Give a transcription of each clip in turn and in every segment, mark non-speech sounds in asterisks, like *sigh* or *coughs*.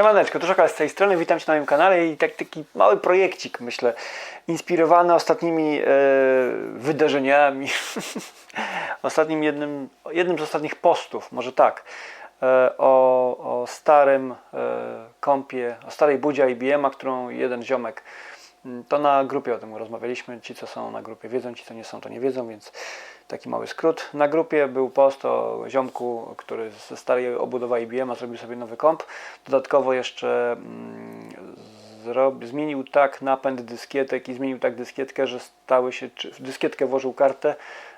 Siemaneczko, to Szokal z tej strony, witam Cię na moim kanale i tak, taki mały projekcik, myślę, inspirowany ostatnimi e, wydarzeniami, *laughs* ostatnim jednym, jednym z ostatnich postów, może tak, e, o, o starym e, kompie, o starej budzie IBM-a, którą jeden ziomek, to na grupie o tym rozmawialiśmy, ci co są na grupie wiedzą, ci co nie są to nie wiedzą, więc taki mały skrót. Na grupie był post o ziomku, który ze starej obudowy IBM-a zrobił sobie nowy komp. Dodatkowo jeszcze mm, zmienił tak napęd dyskietek i zmienił tak dyskietkę, że stały się, w dyskietkę włożył kartę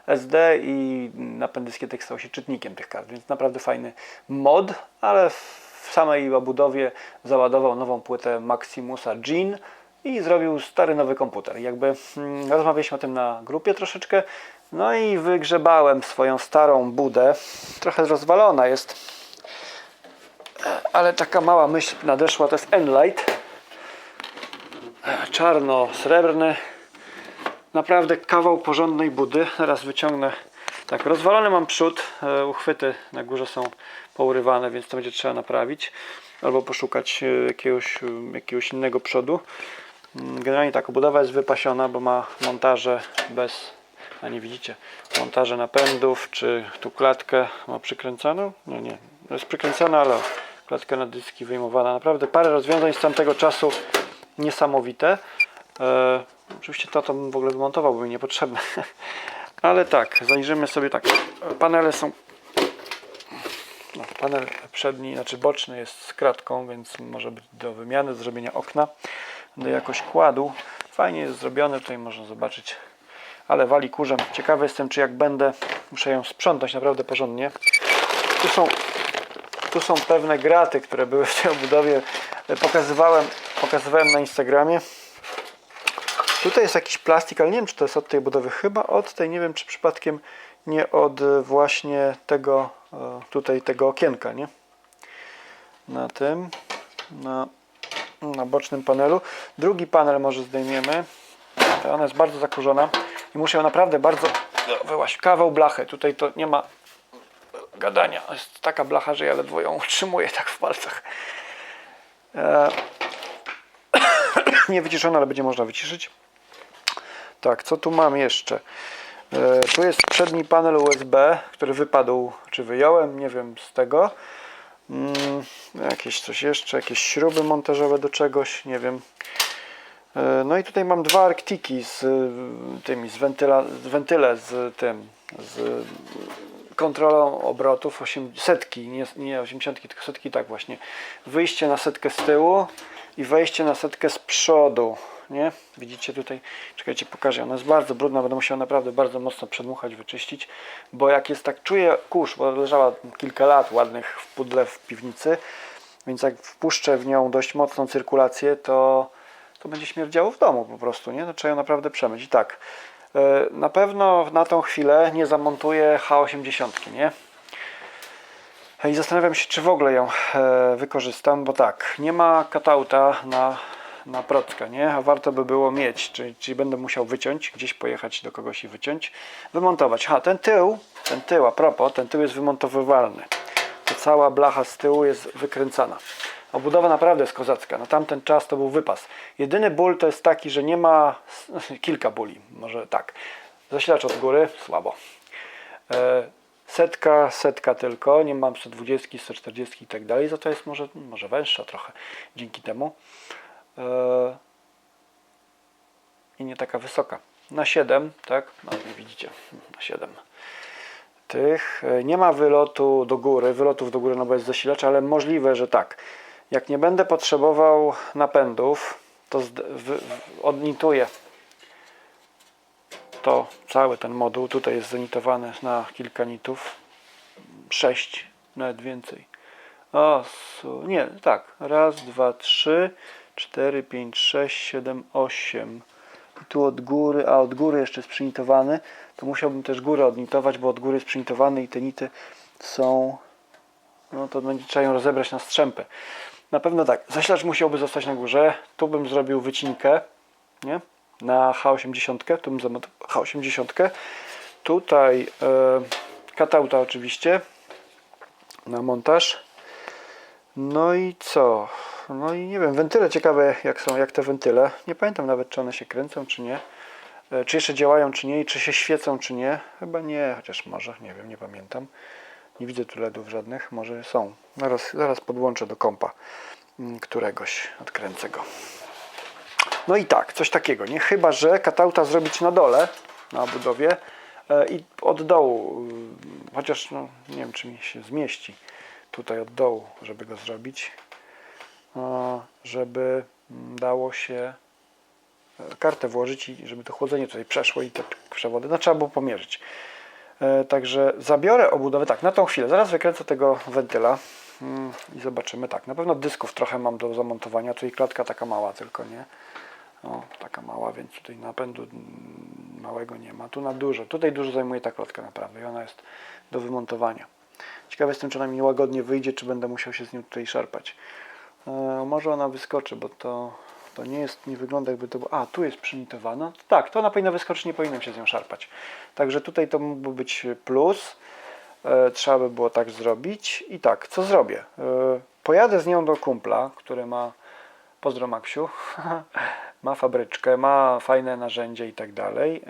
SD i napęd dyskietek stał się czytnikiem tych kart, więc naprawdę fajny mod, ale w samej obudowie załadował nową płytę Maximusa Jean i zrobił stary nowy komputer. Jakby mm, rozmawialiśmy o tym na grupie troszeczkę. No i wygrzebałem swoją starą budę. Trochę rozwalona jest, ale taka mała myśl nadeszła. To jest Enlight. Czarno-srebrny. Naprawdę kawał porządnej budy. Teraz wyciągnę. Tak, rozwalony mam przód. e, Uchwyty na górze są pourywane, więc to będzie trzeba naprawić. Albo poszukać e, jakiegoś, e, jakiegoś innego przodu. Mm, Generalnie tak, obudowa jest wypasiona, bo ma montaże bez, a nie widzicie, montaże napędów, czy tu klatkę ma przykręconą? No nie, jest przykręcona, ale klatkę na dyski wyjmowana. Naprawdę parę rozwiązań z tamtego czasu niesamowite. E, oczywiście to, to bym w ogóle wymontował, bo mi niepotrzebne. *laughs* Ale tak, zajrzymy sobie tak. Panele są no, panel przedni, znaczy boczny jest z kratką, więc może być do wymiany, do zrobienia okna. Będę jakoś kładł. Fajnie jest zrobione, tutaj można zobaczyć. Ale wali kurzem. Ciekawy jestem, czy jak będę, muszę ją sprzątać naprawdę porządnie. Tu są, tu są pewne graty, które były w tej obudowie. E, Pokazywałem, pokazywałem na Instagramie. Tutaj jest jakiś plastik, ale nie wiem, czy to jest od tej budowy. Chyba od tej, nie wiem, czy przypadkiem nie od e, właśnie tego, e, tutaj tego okienka, nie? Na tym, na, na bocznym panelu. Drugi panel może zdejmiemy. Ona jest bardzo zakurzona i muszę ją naprawdę bardzo wyłaś. Kawał blachy. Tutaj to nie ma gadania. Jest taka blacha, że ja ledwo ją utrzymuję tak w palcach. E, *coughs* nie wyciszona, ale będzie można wyciszyć. Tak, co tu mam jeszcze? E, tu jest przedni panel USB, który wypadł, czy wyjąłem, nie wiem z tego. Mm, jakieś coś jeszcze, jakieś śruby montażowe do czegoś, nie wiem. E, No i tutaj mam dwa Arctiki z y, tymi, z, wentyla, wentyle z tym, z kontrolą obrotów, 8, setki, nie, nie 80, tylko setki, tak właśnie. Wyjście na setkę z tyłu i wejście na setkę z przodu, nie? Widzicie tutaj, czekajcie, pokażę, ona jest bardzo brudna, będę musiał naprawdę bardzo mocno przedmuchać, wyczyścić, bo jak jest tak, czuję kurz, bo leżała kilka lat ładnych w pudle w piwnicy, więc jak wpuszczę w nią dość mocną cyrkulację, to, to będzie śmierdziało w domu po prostu, nie? Trzeba ją naprawdę przemyć. I tak, e, na pewno na tą chwilę nie zamontuję H80, nie? I zastanawiam się, czy w ogóle ją e, wykorzystam, bo tak, nie ma katauta na, na prockę, nie? A warto by było mieć, czyli, czyli będę musiał wyciąć, gdzieś pojechać do kogoś i wyciąć, wymontować. Ha, ten tył, ten tył, a propos, ten tył jest wymontowywalny. To cała blacha z tyłu jest wykręcana. Obudowa naprawdę jest kozacka. Na tamten czas to był wypas. Jedyny ból to jest taki, że nie ma *laughs* kilka bóli, może tak. Zasilacz od góry, słabo. E, Setka, setka tylko, nie mam 120, 140 i tak dalej, za to jest może, może węższa trochę dzięki temu. E, I nie taka wysoka. Na 7, tak? No, nie widzicie, na 7 tych. E, Nie ma wylotu do góry, wylotów do góry, no jest zasilacz, ale możliwe, że tak. Jak nie będę potrzebował napędów, to odnituję to cały ten moduł. Tutaj jest zanitowany na kilka nitów. 6, nawet więcej. O, nie, tak. Raz, dwa, trzy, cztery, pięć, sześć, siedem, osiem. I tu od góry, a od góry jeszcze jest przynitowany. To musiałbym też górę odnitować, bo od góry jest przynitowany i te nity są. No to będzie trzeba ją rozebrać na strzępy. Na pewno tak. Zasilacz musiałby zostać na górze. Tu bym zrobił wycinkę, nie? Na H80, tu bym zamontował H80. Tutaj e, katauta oczywiście na montaż. No i co? No i nie wiem, wentyle ciekawe jak są, jak te wentyle. Nie pamiętam nawet czy one się kręcą czy nie. E, Czy jeszcze działają czy nie i czy się świecą czy nie. Chyba nie, chociaż może, nie wiem, nie pamiętam. Nie widzę tu LEDów żadnych, może są. Zaraz, zaraz podłączę do kompa mm, któregoś, odkręcę go. No i tak, coś takiego, nie? Chyba, że katauta zrobić na dole, na budowie e, i od dołu, y, chociaż no, nie wiem, czy mi się zmieści tutaj od dołu, żeby go zrobić, żeby mm, dało się e, kartę włożyć i żeby to chłodzenie tutaj przeszło i te przewody, no trzeba było pomierzyć. E, Także zabiorę obudowę, tak, na tą chwilę, zaraz wykręcę tego wentyla mm, i zobaczymy, tak, na pewno dysków trochę mam do zamontowania, tutaj klatka taka mała tylko, nie? O, taka mała, więc tutaj napędu mm, małego nie ma. Tu na dużo. Tutaj dużo zajmuje ta klatka naprawdę i ona jest do wymontowania. Ciekawy jestem, czy ona mi łagodnie wyjdzie, czy będę musiał się z nią tutaj szarpać. E, może ona wyskoczy, bo to, to nie jest, nie wygląda jakby to było... A, tu jest przymitowana. Tak, to ona powinna wyskoczyć, nie powinienem się z nią szarpać. Także tutaj to mógłby być plus. E, trzeba by było tak zrobić. I tak, co zrobię? E, pojadę z nią do kumpla, który ma Pozdro Maksiu. *laughs* ma fabryczkę, ma fajne narzędzie i tak dalej.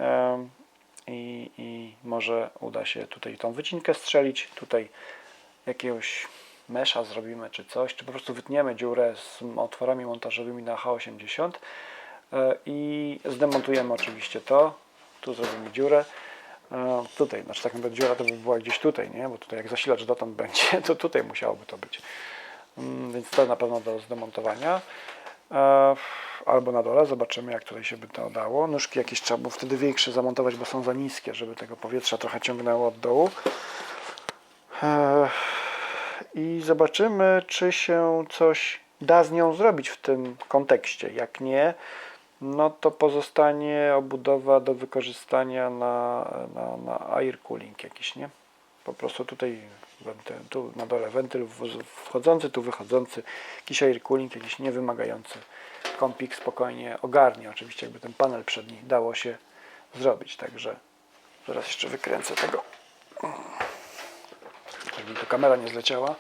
I, I może uda się tutaj tą wycinkę strzelić. Tutaj jakiegoś mesza zrobimy czy coś, czy po prostu wytniemy dziurę z otworami montażowymi na H80 e, i zdemontujemy oczywiście to. Tu zrobimy dziurę. E, Tutaj, znaczy tak naprawdę dziura to by była gdzieś tutaj, nie? Bo tutaj jak zasilacz dotąd *laughs* będzie, to tutaj musiałoby to być. Mm, Więc to na pewno do zdemontowania. E, Albo na dole, zobaczymy jak tutaj się by to dało. Nóżki jakieś trzeba było wtedy większe zamontować, bo są za niskie, żeby tego powietrza trochę ciągnęło od dołu. I zobaczymy, czy się coś da z nią zrobić w tym kontekście. Jak nie, no to pozostanie obudowa do wykorzystania na, na, na air cooling jakiś, nie? Po prostu tutaj tu na dole wentyl wchodzący, tu wychodzący, jakiś air cooling, jakiś niewymagający kompik spokojnie ogarnie. Oczywiście jakby ten panel przedni dało się zrobić, także zaraz jeszcze wykręcę tego, żeby tu kamera nie zleciała.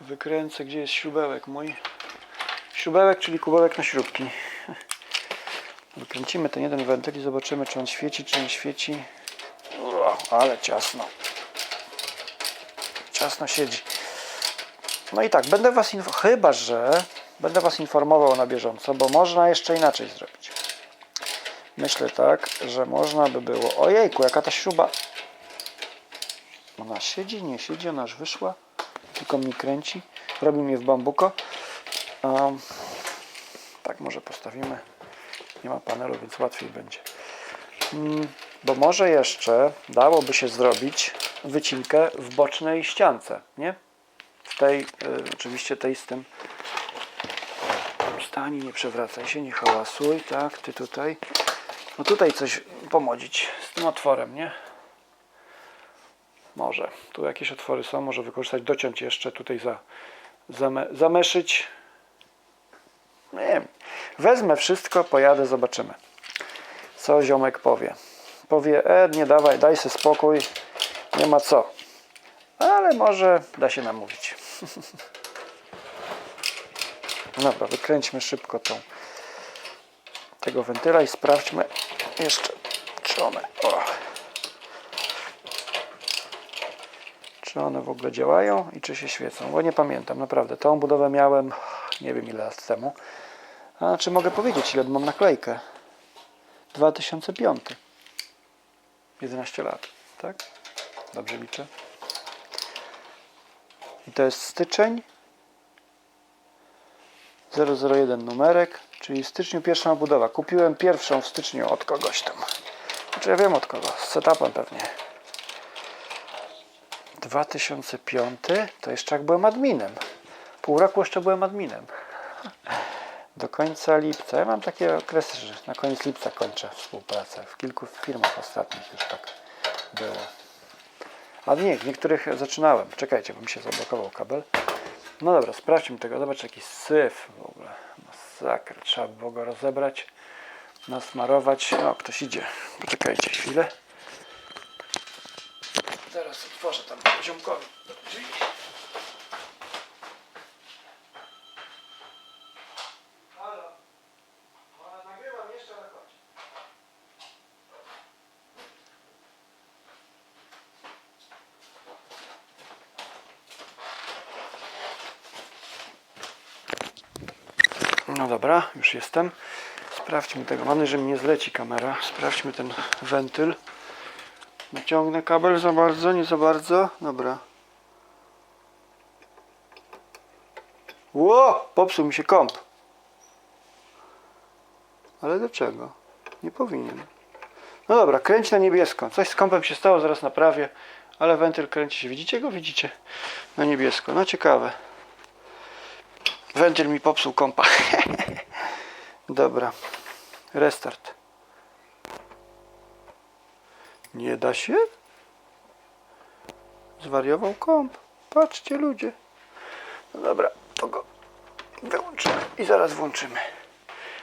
Wykręcę, gdzie jest śrubełek mój. Śrubełek, czyli kubełek na śrubki. *laughs* Wykręcimy ten jeden wentyl i zobaczymy, czy on świeci, czy nie świeci. O, ale ciasno. Ciasno siedzi. No i tak, będę was inf- chyba, że będę was informował na bieżąco, bo można jeszcze inaczej zrobić. Myślę tak, że można by było. Ojejku, jaka ta śruba. Ona siedzi, nie siedzi, ona już wyszła. Tylko mi kręci. Robi mnie w bambuko. Um, tak może postawimy. Nie ma panelu, więc łatwiej będzie. Mm, Bo może jeszcze dałoby się zrobić wycinkę w bocznej ściance, nie? W tej, y, oczywiście tej z tym. Stani, nie przewracaj się, nie hałasuj, tak, ty tutaj. No tutaj coś pomodzić z tym otworem, nie? Może. Tu jakieś otwory są, może wykorzystać, dociąć jeszcze tutaj za, zame, zameszyć. Nie wiem. Wezmę wszystko, pojadę, zobaczymy. Co ziomek powie. Powie, e, nie dawaj, daj sobie spokój, nie ma co. Ale może da się namówić. *laughs* Dobra, wykręćmy szybko tą tego wentyla i sprawdźmy jeszcze, czy one, czy one w ogóle działają i czy się świecą, bo nie pamiętam, naprawdę. Tą budowę miałem, nie wiem ile lat temu. A czy mogę powiedzieć, ile mam naklejkę? 2005. 11 lat, tak? Dobrze liczę. I to jest styczeń 001 numerek, czyli w styczniu pierwsza budowa. Kupiłem pierwszą w styczniu od kogoś tam. Znaczy ja wiem od kogo, z setupem pewnie. 2005 to jeszcze jak byłem adminem. Pół roku jeszcze byłem adminem. Do końca lipca. Ja mam takie okresy, że na koniec lipca kończę współpracę. W kilku firmach ostatnich już tak było. A nie, w niektórych zaczynałem. Czekajcie, bo mi się zablokował kabel. No dobra, sprawdźmy tego. Zobacz, jaki syf w ogóle. Masakra. Trzeba było go rozebrać, nasmarować. O, ktoś idzie. Poczekajcie chwilę. Zaraz otworzę tam poziomkowi. No dobra, już jestem. Sprawdźmy tego. Mam że mi nie zleci kamera. Sprawdźmy ten wentyl. Naciągnę kabel za bardzo, nie za bardzo. Dobra. Ło! Popsuł mi się kąp. Ale dlaczego? Nie powinien. No dobra, kręć na niebiesko. Coś z kąpem się stało, zaraz naprawię. Ale wentyl kręci się. Widzicie go? Widzicie? Na niebiesko. No ciekawe. Wentyl mi popsuł kompa. *laughs* Dobra. Restart. Nie da się? Zwariował komp. Patrzcie ludzie. No dobra, to go wyłączymy i zaraz włączymy.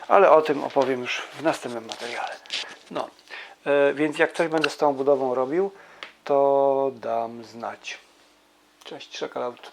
Ale o tym opowiem już w następnym materiale. No, e, więc jak coś będę z tą budową robił, to dam znać. Cześć, Szakalaut.